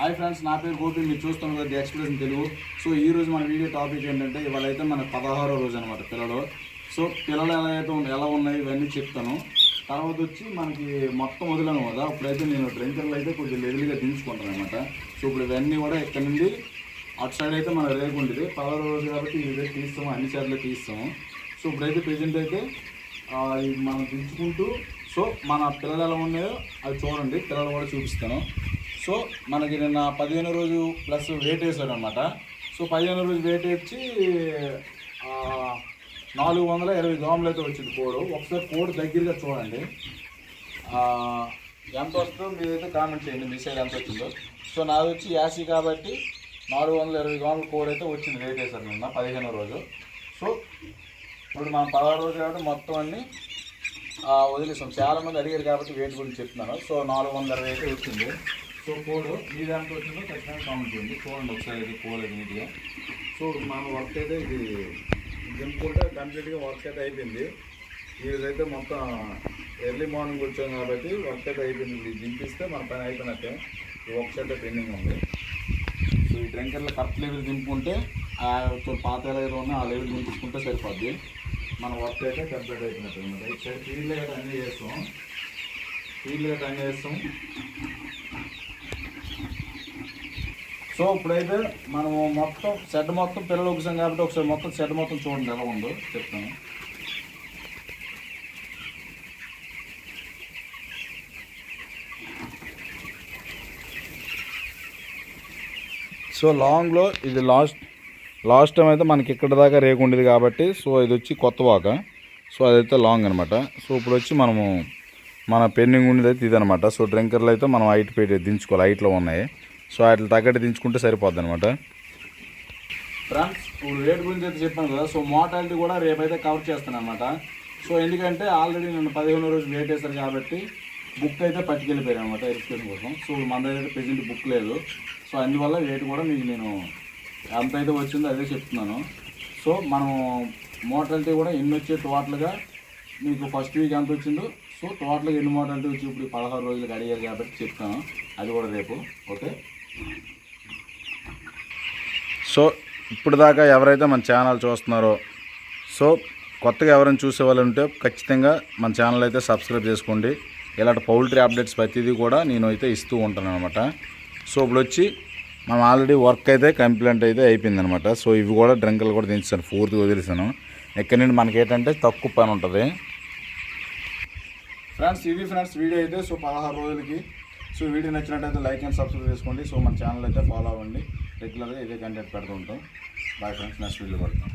Hi friends నా పేరు గోపి. మీరు చూస్తున్నారు కదా ది ఎక్స్ప్రెషన్ తెలుగు. సో ఈ రోజు మన వీడియో టాపిక్ ఏంటంటే ఇవాళ అయితే మన పదహారో రోజు అనమాట పిల్లలు. సో పిల్లలు ఎలా అయితే ఎలా ఉన్నాయి ఇవన్నీ చెప్తాను. తర్వాత వచ్చి మనకి మొత్తం వదిలాను కదా ఇప్పుడైతే నేను డ్రింకర్లు అయితే కొంచెం లెవెల్గా దించుకుంటాను అనమాట సో ఇప్పుడు ఇవన్నీ కూడా ఇక్కడ నుండి అటు సైడ్ అయితే మన రేపు ఉండేది. పదహారో రోజు కాబట్టి ఇదే తీస్తాము అన్ని సైడ్లో తీస్తాము. సో ఇప్పుడైతే ప్రజెంట్ అయితే ఇది మనం దించుకుంటూ సో మన పిల్లలు ఎలా ఉన్నాయో అవి చూడండి. పిల్లలు కూడా చూపిస్తాను. సో మనకి నిన్న పదిహేను రోజు ప్లస్ వెయిట్ వేసాడు అనమాట సో పదిహేను రోజు వెయిట్ వచ్చి నాలుగు వందల ఇరవై గ్రాములు అయితే వచ్చింది కోడు ఒకసారి కోడ్ దగ్గరగా చూడండి. ఎంత వస్తుందో మీరైతే కామెంట్ చేయండి మీ సైడ్ ఎంత వచ్చిందో. సో నాది వచ్చి యాసీ కాబట్టి నాలుగు వందల ఇరవై గ్రాముల కోడ్ అయితే వచ్చింది వెయిట్ వేసాడు నిన్న పదిహేను రోజు. సో ఇప్పుడు మనం పదహారు రోజులు కాబట్టి మొత్తం అన్ని వదిలేసాం. చాలా మంది అడిగారు కాబట్టి వెయిట్ గురించి చెప్తున్నాను. సో నాలుగు వందల ఇరవై అయితే వచ్చింది. సో కోడ్ మీ దాంట్లో వచ్చిందో ఖచ్చితంగా కౌంట్ చేయండి. చూడండి ఒకసారి ఇది కోడ్ నీట్గా సో మన వర్క్ అయితే ఇది దింపుకుంటే కంప్లీట్గా వర్క్ అయితే అయిపోయింది. ఈరోజైతే మొత్తం ఎర్లీ మార్నింగ్ వచ్చాం కాబట్టి వర్క్ అయితే అయిపోయింది. ఇది దింపిస్తే మన పని అయిపోయినట్టే. ఈ వర్క్ అయితే పెండింగ్ ఉంది. సో ఈ డ్రింకర్లో కరెక్ట్ లెవెల్ దింపుకుంటే ఆ పాత లెవెల్ ఉన్న ఆ లెవెల్ దింపుకుంటే సరిపోద్ది. మన వర్క్ అయితే కంప్లీట్ అయిపోయినట్టు అనమాట ఇటు సైడ్ ఫీల్డ్ అన్నీ చేస్తాం. ఫీల్డ్ గట్రా అన్నీ చేస్తాం. సో ఇప్పుడైతే మనము మొత్తం సెట్ మొత్తం పిల్లలు ఒకసారి కాబట్టి ఒకసారి మొత్తం సెట్ మొత్తం చూడండి ఎలా ఉందో చెప్తాను. సో లాంగ్లో ఇది లాస్ట్ లాస్ట్ టైం అయితే మనకి ఇక్కడ దాకా రేకు ఉండేది కాబట్టి సో ఇది వచ్చి కొత్త వాక. సో అదైతే లాంగ్ అనమాట సో ఇప్పుడు వచ్చి మనము మన పెండింగ్ ఉండేది అయితే ఇదనమాట సో డ్రింకర్లు అయితే మనం హైట్ పెట్టి దించుకోవాలి. హైట్లో ఉన్నాయి. సో వాటిని తగ్గట్టు దించుకుంటే సరిపోద్ది అనమాట ఫ్రెండ్స్ ఇప్పుడు రేట్ గురించి అయితే చెప్పాను కదా సో మోటాలిటీ కూడా రేపైతే కవర్ చేస్తాను అనమాట సో ఎందుకంటే ఆల్రెడీ నేను పదిహేను రోజులు వెయిట్ చేస్తారు కాబట్టి బుక్ అయితే పట్టుకెళ్ళిపోయాను అనమాట వెరిఫికేషన్ కోసం. సో మన దగ్గర ప్రెజెంట్ బుక్ లేదు. సో అందువల్ల రేట్ కూడా మీకు నేను ఎంత అయితే వచ్చిందో అదే చెప్తున్నాను. సో మనం మోటాలిటీ కూడా ఎన్ని వచ్చే టోటల్గా మీకు ఫస్ట్ వీక్ ఎంత వచ్చిందో సో టోటల్గా ఎన్ని మోటాలిటీ వచ్చి ఇప్పుడు పదహారు రోజులకు అడిగారు కాబట్టి చెప్తాను. అది కూడా రేపు ఓకే సో ఇప్పుడు దాకా ఎవరైతే మన ఛానల్ చూస్తున్నారో సో కొత్తగా ఎవరైనా చూసే వాళ్ళు ఉంటే ఖచ్చితంగా మన ఛానల్ అయితే సబ్స్క్రైబ్ చేసుకోండి. ఇలాంటి పౌల్ట్రీ అప్డేట్స్ ప్రతిదీ కూడా నేను అయితే ఇస్తూ ఉంటాను అనమాట సో ఇప్పుడు వచ్చి మనం ఆల్రెడీ వర్క్ అయితే కంప్లైంట్ అయితే అయిపోయింది అనమాట సో ఇవి కూడా డ్రింకులు కూడా దించాను పూర్తిగా వదిలేసాను ఎక్కడి నుండి మనకి ఏంటంటే తక్కువ పని ఉంటుంది. ఫ్రెండ్స్ ఇవి ఫ్రెండ్స్ వీడియో అయితే సో పదహారు రోజులకి సో వీడియో నచ్చినట్టయితే లైక్ అండ్ సబ్స్క్రైబ్ చేసుకోండి. సో మన ఛానల్ అయితే ఫాలో అవ్వండి. రెగ్యులర్గా ఇదే కంటెంట్ పెడుతుంటాం. బాయ్ ఫ్రెండ్స్ నెక్స్ట్ వీడియో పడతాం